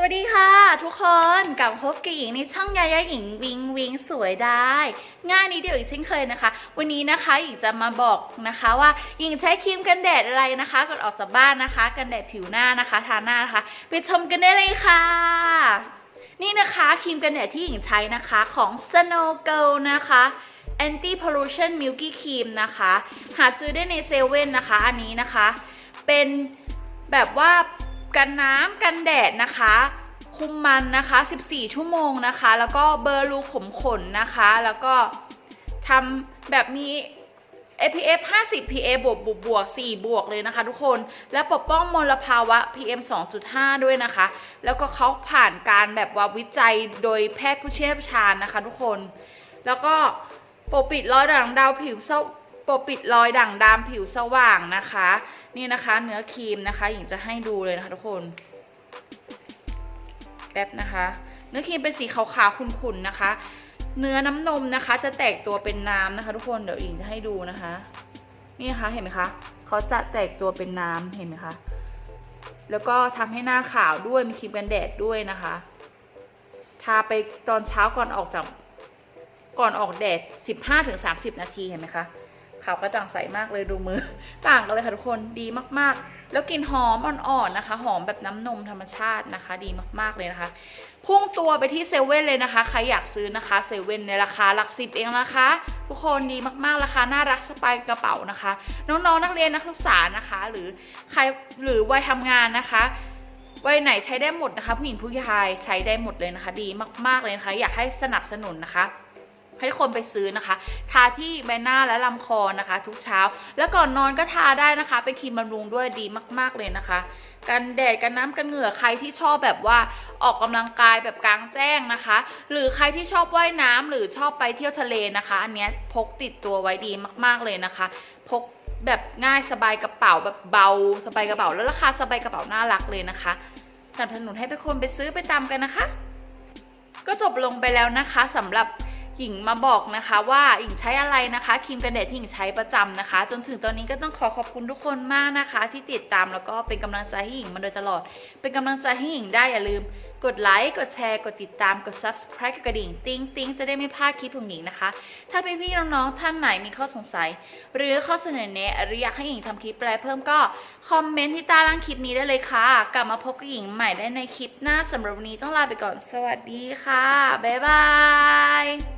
สวัสดีค่ะทุกคนกลับพบกับหญิงในช่องยายาหญิงวิงวิงสวยได้ ง่ายนิดเดียวอีกเช่นเคยนะคะ วันนี้นะคะหญิงจะมาบอกนะคะว่าหญิงใช้ครีมกันแดดอะไรนะคะก่อนออกจากบ้านนะคะ กันแดดผิวหน้านะคะทาหน้านะคะไปชมกันได้เลยค่ะนี่นะคะครีมกันแดดที่หญิงใช้นะคะของ Snow Girl นะคะ Anti Pollution Milky Cream นะคะ หาซื้อได้ในเซเว่นนะคะ อันนี้นะคะ เป็นแบบว่า กันน้ำกันแดดนะคะ คุมมันนะคะ 14 ชั่วโมงนะคะ แล้วก็เบอร์รูขมขนนะคะ แล้วก็ทำแบบมี SPF 50 PA บวกบวกบวก4บวกเลยนะคะ ทุกคน และปกป้องมลภาวะ PM 2.5 ด้วยนะคะ แล้วก็เขาผ่านการแบบว่าวิจัยโดยแพทย์ผู้เชี่ยวชาญนะคะ ทุกคน แล้วก็ปกปิดรอยด่างดาวผิวเศร้า ปกปิดรอยด่างดำผิวสว่างนะคะ นี่นะคะเนื้อครีมนะคะหญิงจะให้ดูเลยนะคะทุกคนแป๊บนะคะ เนื้อครีมเป็นสีขาวๆขุ่นๆนะคะ เนื้อน้ำนมนะคะ จะแตกตัวเป็นน้ำนะคะ ทุกคนเดี๋ยวอิงจะให้ดูนะคะ นี่นะคะเห็นไหมคะเขาจะแตกตัวเป็นน้ำเห็นไหมคะแล้วก็ทำให้หน้าขาวด้วยมีครีมกันแดดด้วยนะคะ ทาไปตอนเช้าก่อนออกจากก่อนออกแดด 15-30 นาทีเห็นไหมคะาวกระจ่างใสมากเลยดูมือ ต่างกันเลยค่ะทุกคนดีมากๆ แล้วกลิ่นหอมอ่อนๆนะคะ หอมแบบน้ำนมธรรมชาตินะคะ ดีมากๆเลยนะคะพุ่งตัวไปที่เซเว่นเลยนะคะใครอยากซื้อนะคะเซเว่นในราคาหลักสิบเองนะคะ ทุกคนดีมากๆราคาน่ารักสบายกระเป๋านะคะ น้องๆนักเรียนนักศึกษานะคะ หรือใครหรือวัยทำงานนะคะวัยไหนใช้ได้หมดนะคะผู้หญิงผู้ชายใช้ได้หมดเลยนะคะ ดีมากๆเลยนะคะ อยากให้สนับสนุนนะคะ ให้คนไปซื้อนะคะ ทาที่ใบหน้าและลำคอนะคะ ทุกเช้า แล้วก่อนนอนก็ทาได้นะคะ เป็นครีมบำรุงด้วยดีมาก ๆเลยนะคะ กันแดดกันน้ำกันเหงื่อใครที่ชอบแบบว่าออกกำลังกายแบบกลางแจ้งนะคะ หรือใครที่ชอบว่ายน้ำหรือชอบไปเที่ยวทะเลนะคะ อันนี้พกติดตัวไว้ดีมาก ๆเลยนะคะ พกแบบง่ายสบายกระเป๋าแบบเบาสบายกระเป๋าแล้วราคาสบายกระเป๋าน่ารักเลยนะคะสนับสนุนให้เป็นคนไปซื้อไปตามกันนะคะ ก็จบลงไปแล้วนะคะสำหรับ หญิงมาบอกนะคะว่าหญิงใช้อะไรนะคะครีมกันแดดที่หญิงใช้ประจำนะคะ จนถึงตอนนี้ก็ต้องขอขอบคุณทุกคนมากนะคะ ที่ติดตามแล้วก็เป็นกำลังใจให้หญิงมาโดยตลอด เป็นกำลังใจให้หญิงได้อย่าลืม กดไลค์กดแชร์ กดติดตามกด subscribe กดกระดิ่งติ้งติ้งจะได้ไม่พลาดคลิปของหญิงนะคะ ถ้าพี่พี่ๆน้องๆท่านไหนมีข้อสงสัย หรือข้อเสนอแนะหรืออยากให้หญิงทำคลิปอะไรเพิ่มก็คอมเมนต์ที่ใต้ล่างคลิปนี้ได้เลยค่ะ กลับมาพบกับหญิงใหม่ได้ในคลิปหน้าสำหรับวันนี้ต้องลาไปก่อนสวัสดีค่ะบ๊ายบาย